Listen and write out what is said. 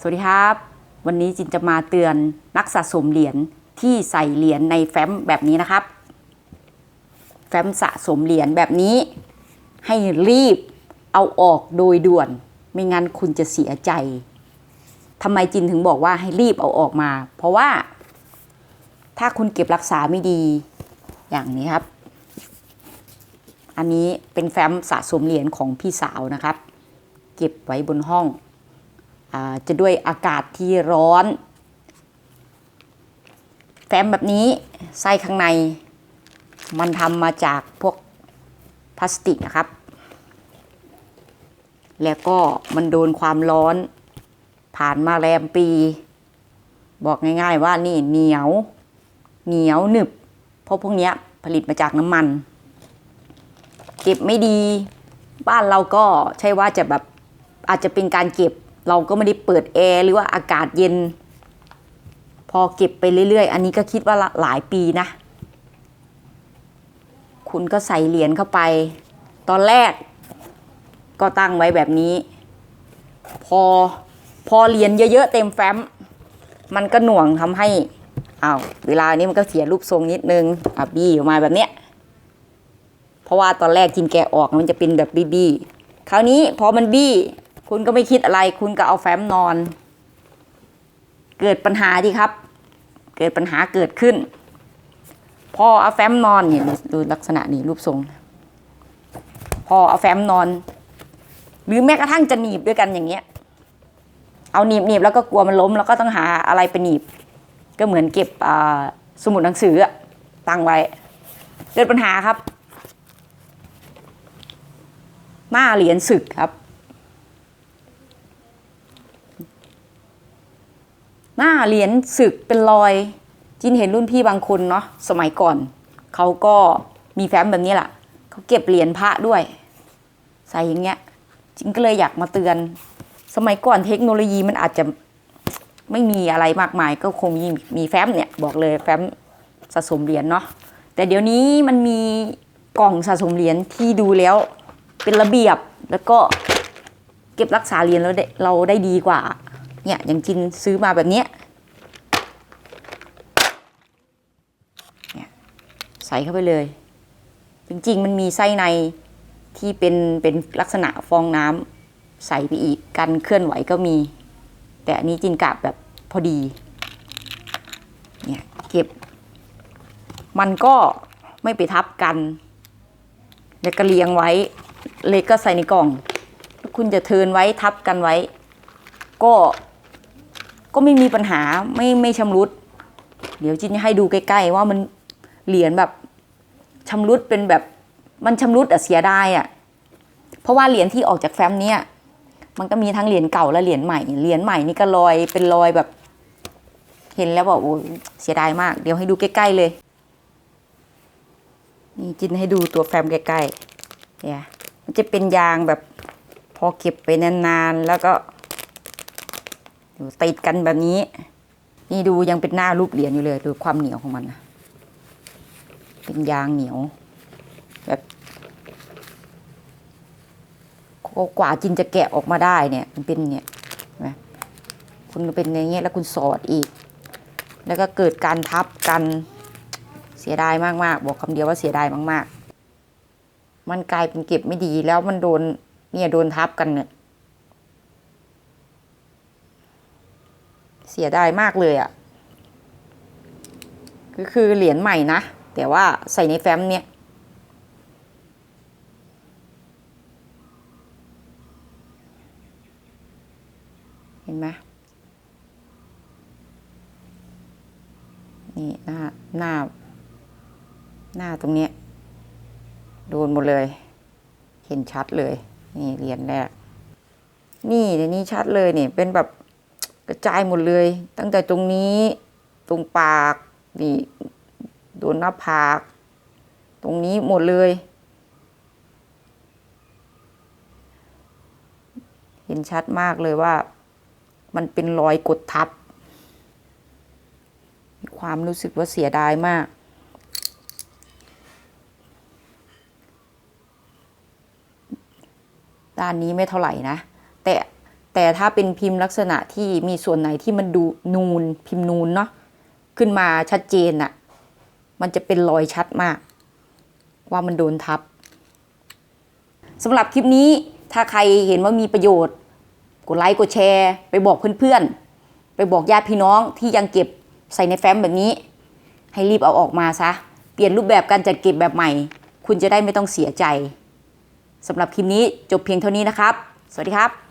สวัสดีครับ วันนี้จินจะมาเตือนนักสะสมเหรียญที่ใส่เหรียญในแฟ้มแบบนี้นะครับ แฟ้มสะสมเหรียญแบบนี้ ให้รีบเอาออกโดยด่วน ไม่งั้นคุณจะเสียใจทำไมจินถึงบอกว่าให้รีบเอาออกมา เพราะว่า ถ้าคุณเก็บรักษาไม่ดีอย่างนี้ครับ อันนี้เป็นแฟ้มสะสมเหรียญของพี่สาวนะครับ เก็บไว้บนห้อง จะด้วยอากาศที่ร้อน แฟ้มแบบนี้ไส้ข้างใน มันทำมาจากพวกพลาสติกนะครับ แล้วก็มันโดนความร้อน ผ่านมาแรมปี บอกง่ายๆว่านี่เหนียว เหนียวหนึบ เพราะพวกนี้ผลิตมาจากน้ำมัน เก็บไม่ดี บ้านเราก็ใช่ว่าจะแบบอาจจะเป็นการเก็บ เราก็ไม่ได้เปิดแอร์หรือว่าอากาศเย็น พอเก็บไปเรื่อยๆ อันนี้ก็คิดว่าหลายปีนะ คุณก็ใส่เหรียญเข้าไป ตอนแรกก็ตั้งไว้แบบนี้ พอพอเหรียญเยอะๆเต็มแฟ้ม มันก็หน่วงทำให้อ้าวเวลานี้มันก็เสียรูปทรงนิดนึงอะบี้ออกมาแบบเนี้ยเพราะว่าตอนแรกจินแกออกมันจะเป็นแบบบี้บี้คราวนี้พอมันบี้ คุณก็ไม่คิดอะไร คุณก็เอาแฟ้มนอน เกิดปัญหาดีครับ เกิดปัญหาเกิดขึ้น พอเอาแฟ้มนอนเนี่ยดูลักษณะนี้รูปทรง พอเอาแฟ้มนอน หรือแม้กระทั่งจะหนีบด้วยกันอย่างเงี้ย เอาหนีบหนีบแล้วก็กลัวมันล้ม แล้วก็ต้องหาอะไรไปหนีบ ก็เหมือนเก็บสมุดหนังสือตั้งไว้ เกิดปัญหาครับ หน้าเหรียญศึกครับ หน้า เหรียญศึกเป็นรอย จินเห็นรุ่นพี่บางคนเนาะสมัยก่อน เขาก็มีแฟ้มแบบนี้แหละเขาเก็บเหรียญพระด้วย ใส่อย่างเงี้ยจินก็เลยอยากมาเตือน สมัยก่อนเทคโนโลยีมันอาจจะไม่มีอะไรมากมาย ก็คงมีมีแฟ้มเนี่ยบอกเลยแฟ้มสะสมเหรียญเนาะแต่เดี๋ยวนี้มันมีกล่องสะสมเหรียญที่ดูแล้วเป็นระเบียบแล้วก็เก็บรักษาเหรียญเราได้เราได้ดีกว่า เนี่ยอย่างจินซื้อมาแบบเนี้ยเนี่ย ใส่เข้าไปเลย จริงๆ มันมีไส้ในที่เป็นเป็นลักษณะฟองน้ำใส่ไปอีกกันเคลื่อนไหวก็มี แต่อันนี้จินกะแบบพอดีเนี่ยเก็บ มันก็ไม่ไปทับกัน แล้วก็เรียงไว้เล็กก็ใส่ในกล่อง คุณจะเทินไว้ทับกันไว้ ก็ก็ไม่มีปัญหาไม่ไม่ชำรุด เดี๋ยวจินจะให้ดูใกล้ ๆ ว่ามัน เหรียญแบบชำรุดเป็นแบบมันชำรุดอะเสียดายอะเพราะว่าเหรียญที่ออกจากแฟ้มเนี้ยมันก็มีทั้งเหรียญเก่าและเหรียญใหม่ เหรียญใหม่นี่ก็ลอยเป็นรอยแบบ เห็นแล้วบอกโอ้เสียดายมาก เดี๋ยวให้ดูใกล้ๆเลย นี่จินให้ดูตัวแฟ้มใกล้ๆเนี่ยมันจะเป็นยางแบบพอเก็บไปนานๆแล้วก็อยู่ติดกันแบบนี้ นี่ดูยังเป็นหน้ารูปเหรียญอยู่เลย ดูความเหนียวของมันนะ เป็นยางเหนียว แบบกว่าจินจะแกะออกมาได้เนี่ยมันเป็นเนี่ยนไหมคุณเป็นอย่างเงี้ยแล้วคุณสอดอีก แล้วก็เกิดการทับกันเสียดายมากๆ บอกคำเดียวว่าเสียดายมากๆ มันกลายเป็นเก็บไม่ดีแล้วมันโดนเนี่ยโดนทับกันเนี่ยเสียดายมากเลยอะ่ะก็คือเหรียญใหม่นะ แต่ว่าใส่ในแฟ้มเนี่ยเห็นไหมนี่หน้าหน้า หน้าตรงนี้โดนหมดเลย เห็นชัดเลย นี่เหรียญแรกนี่ในนี้ชัดเลยเนี่ยเป็นแบบกระจายหมดเลย ตั้งแต่ตรงนี้ตรงปากนี่ โดนหน้าผาก ตรงนี้หมดเลย เห็นชัดมากเลยว่า มันเป็นรอยกดทับ มีความรู้สึกว่าเสียดายมากด้านนี้ไม่เท่าไหร่นะ แต่แต่ถ้าเป็นพิมพ์ลักษณะที่มีส่วนไหนที่มันดูนูนพิมพ์นูนเนาะขึ้นมาชัดเจนอะ มันจะเป็นรอยชัดมาก ว่ามันโดนทับสำหรับคลิปนี้ถ้าใครเห็นว่ามีประโยชน์ กดไลค์กดแชร์ ไปบอกเพื่อนๆ ไปบอกญาติพี่น้องที่ยังเก็บใส่ในแฟ้มแบบนี้ ให้รีบเอาออกมาซะ เปลี่ยนรูปแบบการจัดเก็บแบบใหม่ คุณจะได้ไม่ต้องเสียใจสำหรับคลิปนี้จบเพียงเท่านี้นะครับ สวัสดีครับ